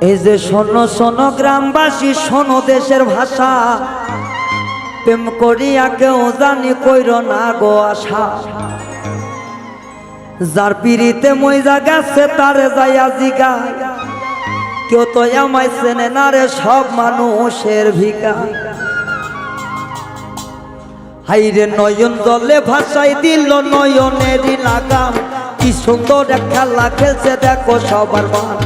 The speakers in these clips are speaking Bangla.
এই যে শোনো শোনো, গ্রামবাসী, শোনো দেশের ভাষা। প্রেম করিয়া কেউ জানি কইর না গো আশা। যার পিড়িতে মইজা গেছে, তারে যাইয়া জিগা। কেউ তো আমায় চেনে না রে, সব মানুষের ভিকা হাইরে নয়ন জলে ভাষাই দিল, নয়নেরই লাগাম। কি সুন্দর খেলা খেলছে, দেখো সবার মান।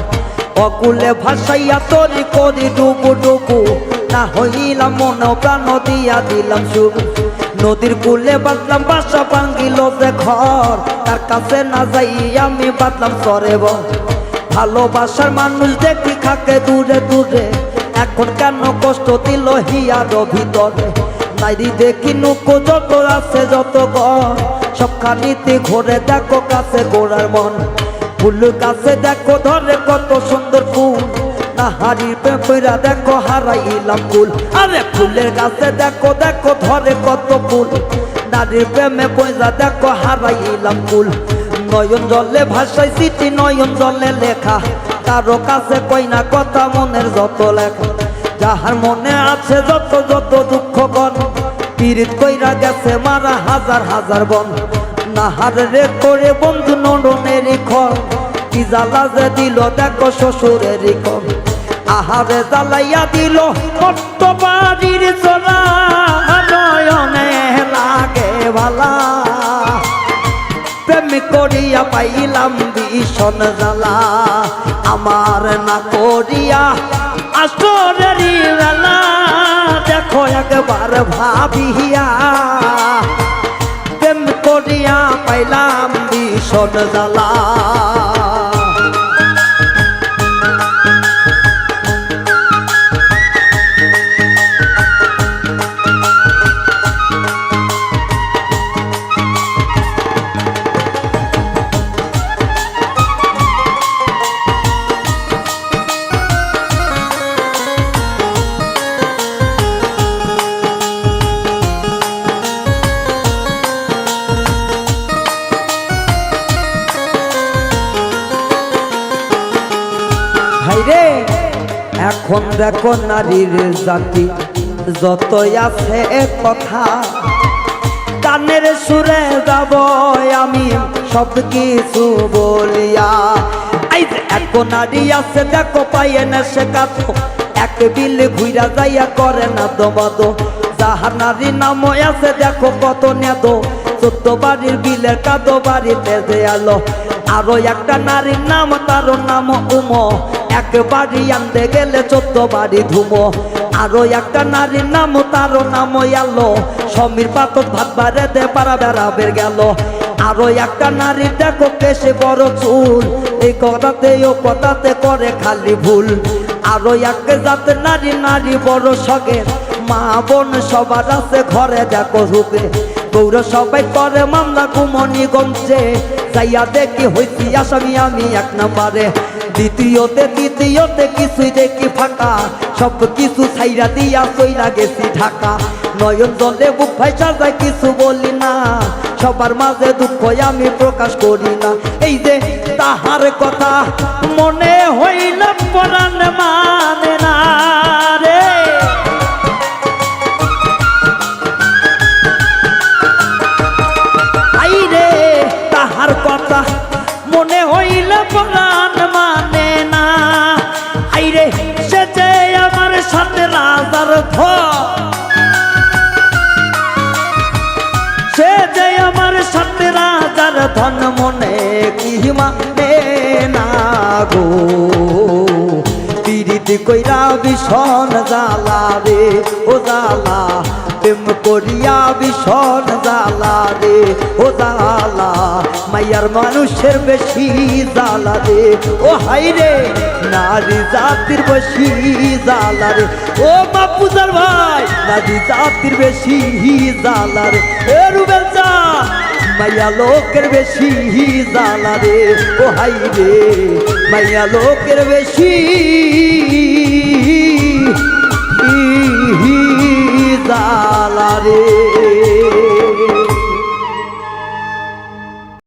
অকুলে ভাসাইয়া তরি করি ডুবু ডুবু। না হইলাম মন, প্রাণ দিয়া দিলাম সুখ। নদীর কুলে বাঁধলাম বাসা ভাঙ্গিল যে ঘর। তার কাছে না যাই আমি বাঁধলাম সরে ভালোবাসার মানুষ দেখি খাকে দূরে দূরে। এখন কেন কষ্ট দিল হিয়ার ভিতরে? নাইরি দেখি নুকো, যত আছে যত গর সবখানিতে ঘুরে দেখো কাছে গোড়ার মন। ফুল কাছে দেখো, ধরে কত সুন্দর ফুল। না হারির পেপরা দেখো, হারাইলাম ফুল। আরে ফুলের কাছে দেখো দেখো ধরে কত ফুল। নারীর প্রেমে পয়সা দেখো, হারাইলাম ফুল। নয়ন জলে ভাষায় সিটি নয়ন জলে লেখা। কারও কাছে কই না কথা, মনের যত লেখা। যাহার মনে আছে যত যত দুঃখ গণ পীড়িত কইরা গেছে মারা হাজার হাজার বন। নাহার রে করে বন্ধু খর কি জ্বালা যে দিল, দেখো শ্বশুরের কর আহারে জ্বালাইয়া দিল কত বাড়ির চলা নয়নে লাগে ভালা। প্রেম করিয়া পাইলাম ভীষণ জ্বালা। আমার না করিয়া আসরেরই বেলা। দেখো একবার ভাবিয়া ভীষণ জ্বালা ভাইরে এখন দেখো নারীর জাতি, যতই আছে কথা। কানের সুরে যাব আমি সব কিছু বলিয়া। এই যে এক নারী আছে, দেখো পাইয়ে না সে কাতো এক বিল ঘুইরা যাইয়া করে না দমাদ। যাহার নারী নাম আছে, দেখো কত নেদ চোদ্দ বাড়ির বিলের কাদো বাড়িতে যে আলো। আরও একটা নারীর নাম তার নাম উম। এক বাড়ি আনতে গেলে চোদ্দ বাড়ি ধুমো। আরও একটা নারীর নাম তার নাম আলো। সমীর পাতক ভাত বাড়ে দে পারা বেড়াবের গেল। আরও একটা নারীর দেখো কেসে বড় চুল। এই কথাতে ও কথাতে করে খালি ভুল। আরও এক জাতের নারী নারী বড় সগে মা বোন সবার আছে, ঘরে দেখো রূপে গৌর সবাই করে মামলা কুমনি গঞ্জে। যাইয়া দেখি হইছি আসামি, আমি এক নাম্বারে। দ্বিতীয়তে, তৃতীয়তে কিছুই দেখি ফাঁকা। সব কিছু ছাইরা দিয়া সইরা গেছি ঢাকা। নয়ন জলে বুক ভাই যায় কিছু বলি না। সবার মাঝে দুঃখ আমি প্রকাশ করি না। এই যে তাহার কথা মনে হইল, পরাণ মানে না রে। ধর সে যে আমার সাথে রাজার ধন মনে কি মানে না গো। পিরিতি কইরা ভীষণ জালা রে ও জালা প্রেম করিয়া ভীষণ জালা রে ও জালা মাইয়ার মানুষের বেশি জালা রে ও হাই রে নারী জাতির বেশি জালারে ও বাপুজার ভাই, নারী জাতির বেশি জালারে এ রুবেল চা, মাইয়া লোকের বেশি জালারে ও হাই রে, মাইয়া লোকের বেশি